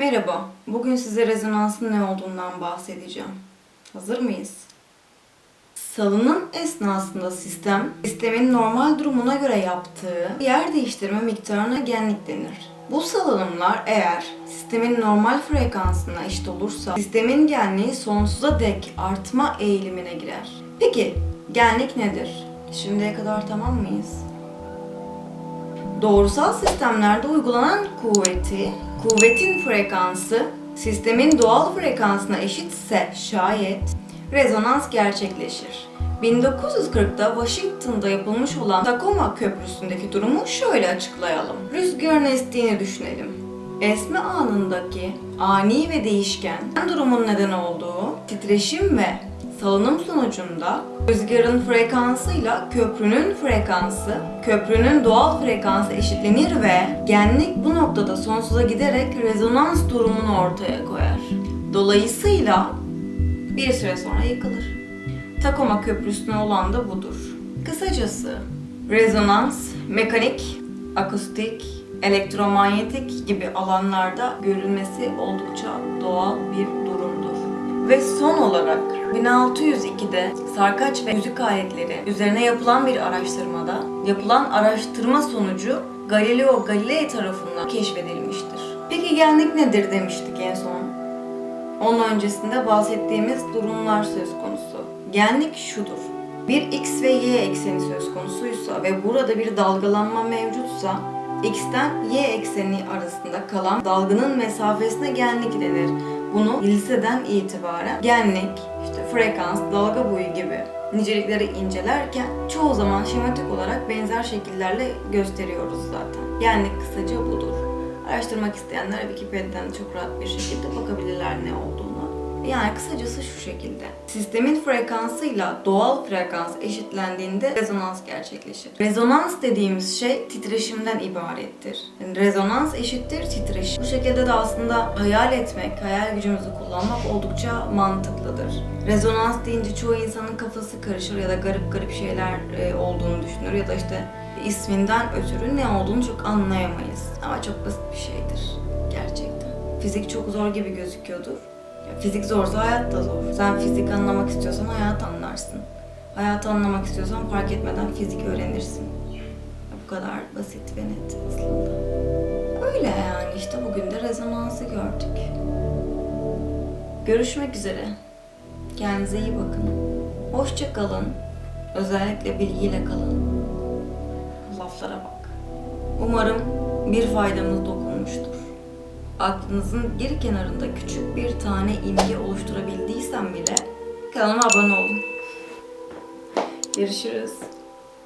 Merhaba, bugün size rezonansın ne olduğundan bahsedeceğim. Hazır mıyız? Salınım esnasında sistem, sistemin normal durumuna göre yaptığı yer değiştirme miktarına genlik denir. Bu salınımlar eğer sistemin normal frekansına eşit olursa sistemin genliği sonsuza dek artma eğilimine girer. Peki genlik nedir? Şimdiye kadar tamam mıyız? Doğrusal sistemlerde uygulanan kuvveti, kuvvetin frekansı sistemin doğal frekansına eşitse şayet rezonans gerçekleşir. 1940'da Washington'da yapılmış olan Tacoma Köprüsü'ndeki durumu şöyle açıklayalım. Rüzgarın estiğini düşünelim. Esme anındaki ani ve değişken durumun neden olduğu titreşim ve salınım sonucunda rüzgarın frekansıyla köprünün frekansı, köprünün doğal frekansı eşitlenir ve genlik bu noktada sonsuza giderek rezonans durumunu ortaya koyar. Dolayısıyla bir süre sonra yıkılır. Takoma Köprüsü'ne olan da budur. Kısacası rezonans, mekanik, akustik, elektromanyetik gibi alanlarda görülmesi oldukça doğal bir durumdur. Ve son olarak 1602'de sarkaç ve müzik aletleri üzerine yapılan bir araştırmada yapılan araştırma sonucu Galileo Galilei tarafından keşfedilmiştir. Peki genlik nedir demiştik en son? Onun öncesinde bahsettiğimiz durumlar söz konusu. Genlik şudur. Bir x ve y ekseni söz konusuysa ve burada bir dalgalanma mevcutsa x'ten y ekseni arasında kalan dalgının mesafesine genlik denir. Bunu liseden itibaren genlik, işte frekans, dalga boyu gibi nicelikleri incelerken çoğu zaman şematik olarak benzer şekillerle gösteriyoruz zaten. Genlik kısaca budur. Araştırmak isteyenler Wikipedia'dan çok rahat bir şekilde bakabilirler ne olduğunu. Yani kısacası şu şekilde. Sistemin frekansıyla doğal frekans eşitlendiğinde rezonans gerçekleşir. Rezonans dediğimiz şey titreşimden ibarettir. Yani rezonans eşittir titreşim. Bu şekilde de aslında hayal etmek, hayal gücümüzü kullanmak oldukça mantıklıdır. Rezonans deyince çoğu insanın kafası karışır ya da garip garip şeyler e, olduğunu düşünür ya da işte isminden ötürü ne olduğunu çok anlayamayız. Ama çok basit bir şeydir gerçekten. Fizik çok zor gibi gözüküyordur. Ya Fizik zorsa hayat da zor. Sen fizik anlamak istiyorsan hayat anlarsın. Hayatı anlamak istiyorsan fark etmeden fizik öğrenirsin. Bu kadar basit ve net aslında. Öyle yani işte bugün de rezonansı gördük. Görüşmek üzere. Kendinize iyi bakın. Hoşça kalın. Özellikle bilgiyle kalın. Laflara bak. Umarım bir faydamız dokunmuştur. Aklınızın bir kenarında küçük bir tane imge oluşturabildiysem bile kanalıma abone olun. Görüşürüz.